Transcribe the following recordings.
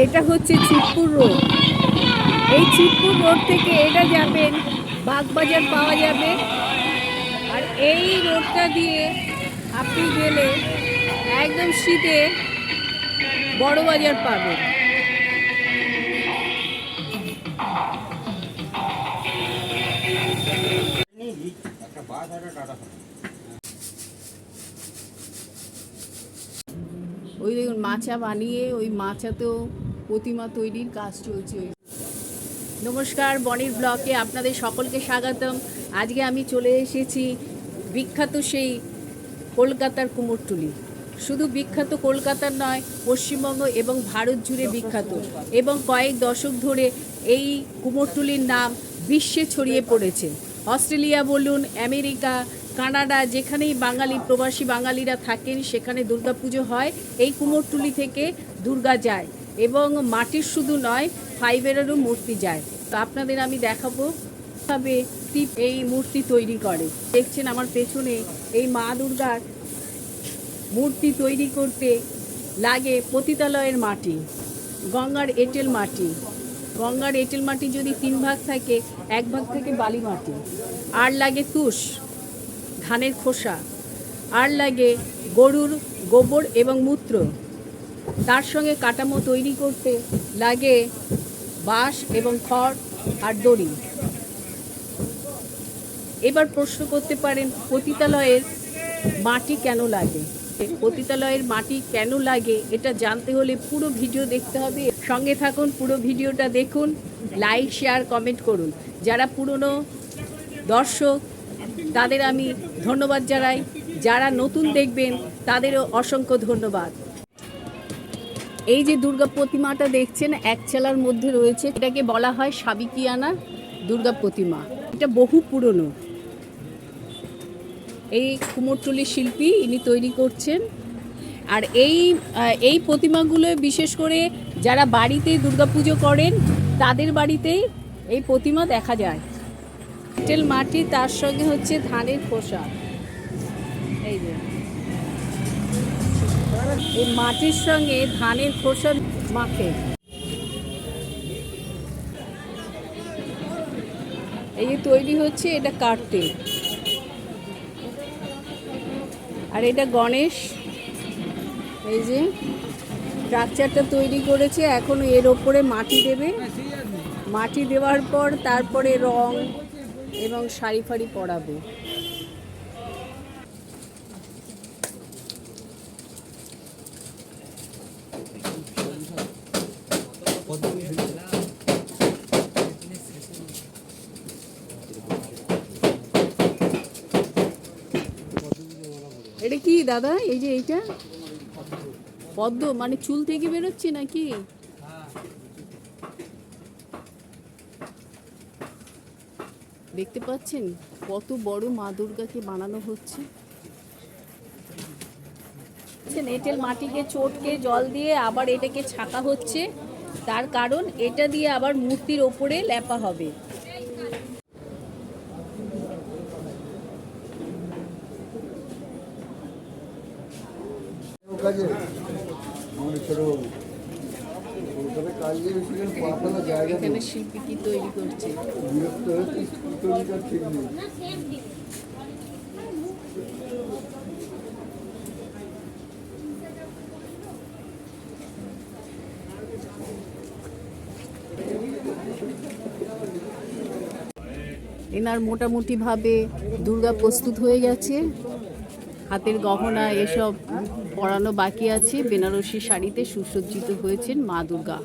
এটা হচ্ছে চিতপুর রোড। এই চিতপুর রোড থেকে এটা যাবেন, বাগবাজার পাওয়া যাবে। আর এই রোডটা দিয়ে আপনি গেলে একদম শীতে বড় বাজার পাবেন। ওই দেখুন, মাচা বানিয়ে ওই মাচাতেও প্রতিমা তৈরির কাজ চলছে নমস্কার, বনির ব্লকে আপনাদের সকলকে স্বাগতম। আজকে আমি চলে এসেছি বিখ্যাত সেই কলকাতার কুমোরটুলি। শুধু বিখ্যাত কলকাতার নয়, পশ্চিমবঙ্গ এবং ভারত জুড়ে বিখ্যাত। এবং কয়েক দশক ধরে এই কুমোরটুলির নাম বিশ্বে ছড়িয়ে পড়েছে। অস্ট্রেলিয়া বলুন, আমেরিকা, কানাডা, যেখানেই বাঙালি প্রবাসী বাঙালিরা থাকেন, সেখানে দুর্গাপুজো হয়। এই কুমোরটুলি থেকে দুর্গা যায়। এবং মাটির শুধু নয়, ফাইবারেরও মূর্তি যায়। তো আপনাদের আমি দেখাবো ভাবে টিপ এই মূর্তি তৈরি করে। দেখছেন আমার পেছনে এই মা দুর্গার মূর্তি তৈরি করতে লাগে পতিতালয়ের মাটি, গঙ্গার এঁটেল মাটি। গঙ্গার এঁটেল মাটি যদি তিন ভাগ থাকে, এক ভাগ থেকে বালি মাটি। আর লাগে তুষ, ধানের খোসা। আর লাগে গরুর গোবর এবং মূত্র। তার সঙ্গে কাঠামো তৈরি করতে লাগে বাঁশ এবং খড় আর দড়ি। এবার প্রশ্ন করতে পারেন, পতিতালয়ের মাটি কেন লাগে? পতিতালয়ের মাটি কেন লাগে, এটা জানতে হলে পুরো ভিডিও দেখতে হবে। সঙ্গে থাকুন, পুরো ভিডিওটা দেখুন, লাইক, শেয়ার, কমেন্ট করুন। যারা পুরনো দর্শক, তাদের আমি ধন্যবাদ জানাই। যারা নতুন দেখবেন, তাদেরও অসংখ্য ধন্যবাদ। এই যে দুর্গা প্রতিমাটা দেখছেন, এক চালার মধ্যে রয়েছে, এটাকে বলা হয় সাবিকিয়ানা দুর্গা প্রতিমা। এটা বহু পুরনো। এই কুমোরটুলি শিল্পী ইনি তৈরি করছেন। আর এই এই প্রতিমাগুলো বিশেষ করে যারা বাড়িতে দুর্গাপুজো করেন, তাদের বাড়িতেই এই প্রতিমা দেখা যায়। এঁটেল মাটি, তার সঙ্গে হচ্ছে ধানের খোসা। এই যে। এই মাটির সঙ্গে ধানের খোসা মাখে। এই যে তৈরি হচ্ছে, এটা কাটতে। আর এটা গণেশ। এই যে স্ট্রাকচারটা তৈরি করেছে, এখন এর ওপরে মাটি দেবে। মাটি দেওয়ার পর তারপরে রং এবং শাড়ি ফাড়ি পরাবে। এটা কি দাদা? এই যে এইটা? পদ্ম মানে চুল থেকে বেরোচ্ছে নাকি? দেখতে পাচ্ছেন কত বড় মা দুর্গাকে বানানো হচ্ছে। দেখছেন, এঁটেল মাটিকে চটকে জল দিয়ে আবার এটাকে ছাকা হচ্ছে। তার কারণ এটা দিয়ে আবার মূর্তির ওপরে লেপা হবে। এখানে শিল্পী কি তৈরি করছে। এনার মোটামুটিভাবে দুর্গা প্রস্তুত হয়ে গেছে। হাতের গহনা এসব পরানো বাকি আছে। বেনারসি শাড়িতে সুসজ্জিত হয়েছেন মা দুর্গা।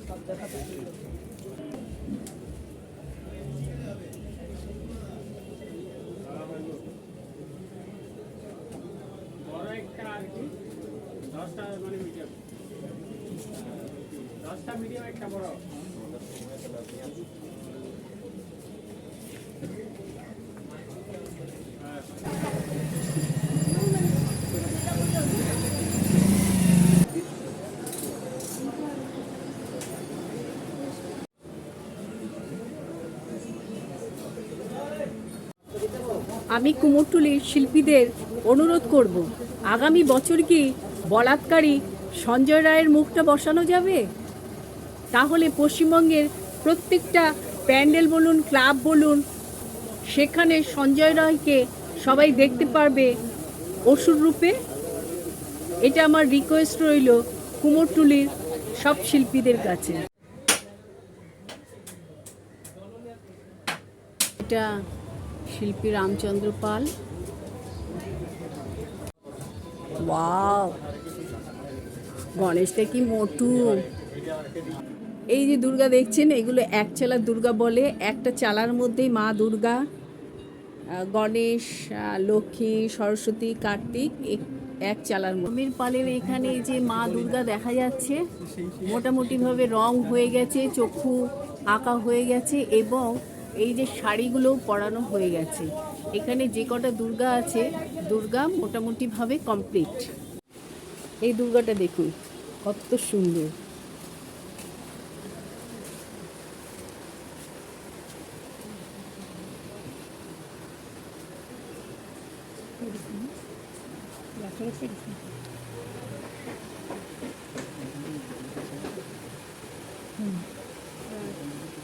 আমি কুমোরটুলির শিল্পীদের অনুরোধ করব, আগামী বছর কি বলাৎকারী সঞ্জয় রায়ের মুখটা বসানো যাবে? তাহলে পশ্চিমবঙ্গের প্রত্যেকটা প্যান্ডেল বলুন, ক্লাব বলুন, সেখানে সঞ্জয় রায়কে সবাই দেখতে পারবে অসুর রূপে। এটা আমার রিকোয়েস্ট রইল কুমোরটুলির সব শিল্পীদের কাছে। এটা শিল্পী রামচন্দ্র পাল। গণেশটা কি মোটু এই যে দুর্গা দেখছেন, এগুলো এক চালার দুর্গা বলে, একটা চালার মধ্যেই মা দুর্গা। গণেশ লক্ষ্মী, সরস্বতী, কার্তিক, এক- চালার মমির পালের এখানে যে মা দুর্গা দেখা যাচ্ছে, মোটামুটিভাবে রং হয়ে গেছে, চক্ষু আঁকা হয়ে গেছে এবং এই যে শাড়িগুলো পরানো হয়ে গেছে। এখানে যে কটা দুর্গা আছে, দুর্গা মোটামুটিভাবে কমপ্লিট এই দুর্গাটা দেখুন, কত সুন্দর।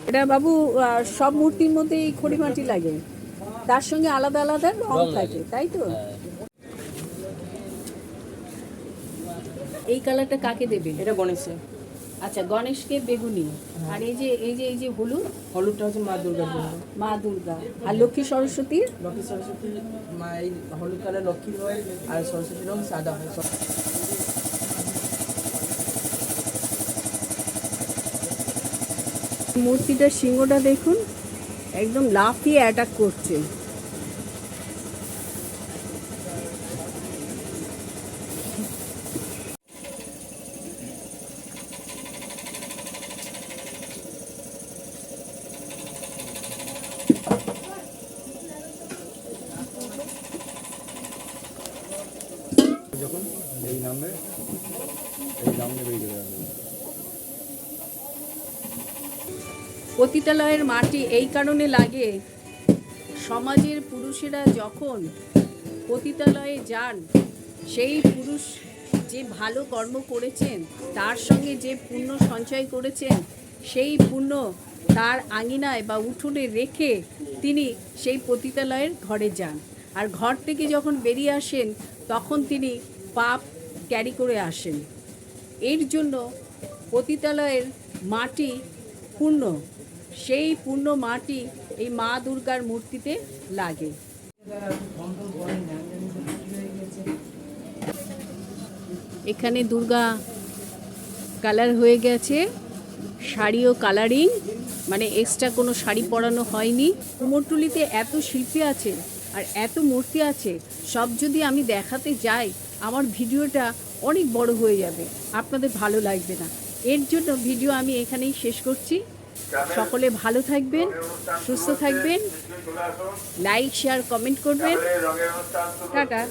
এটা বাবু সব মূর্তির মধ্যে এই খড়িমাটি লাগে। তার সঙ্গে আলাদা আলাদা রং থাকে তাই তো? এই কালারটা কাকে দেবে? এটা গণেশে আচ্ছা গণেশকে বেগুনি। আর এই যে এই যে এই যে হলুদ? হলুদটা হচ্ছে মা দুর্গার জন্য। মা দুর্গা। আর লক্ষ্মী সরস্বতীর? লক্ষ্মী সরস্বতী মা এই হলুদ কালার লক্ষ্মী হয় আর সরস্বতী রং সাদা হয়। মূর্তিটার সিংহটা দেখুন একদম লাফিয়ে অ্যাটাক করছে। যখন, এই নামে এই নামে বেরিয়ে যাবে পতিতালয়ের মাটি এই কারণে লাগে, সমাজের পুরুষেরা যখন পতিতালয়ে যান, সেই পুরুষ যে ভালো কর্ম করেছেন, তার সঙ্গে যে পুণ্য সঞ্চয় করেছেন, সেই পুণ্য তার আঙিনায় বা উঠোনে রেখে তিনি সেই পতিতালয়ের ঘরে যান। আর ঘর থেকে যখন বেরিয়ে আসেন, তখন তিনি পাপ ক্যারি করে আসেন। এর জন্য পতিতালয়ের মাটি পূর্ণ। সেই পূর্ণ মাটি এই মা দুর্গার মূর্তিতে লাগে। এখানে দুর্গা কালার হয়ে গেছে। শাড়িও কালারিং মানে এক্সট্রা কোনো শাড়ি পরানো হয়নি। কুমোরটুলিতে এত শিল্পী আছে আর এত মূর্তি আছে সব যদি আমি দেখাতে যাই আমার ভিডিওটা অনেক বড় হয়ে যাবে। আপনাদের ভালো লাগবে না। এর জন্য ভিডিও আমি এখানেই শেষ করছি। সকলে ভালো থাকবেন সুস্থ থাকবেন। লাইক শেয়ার কমেন্ট করবেন। টাটা।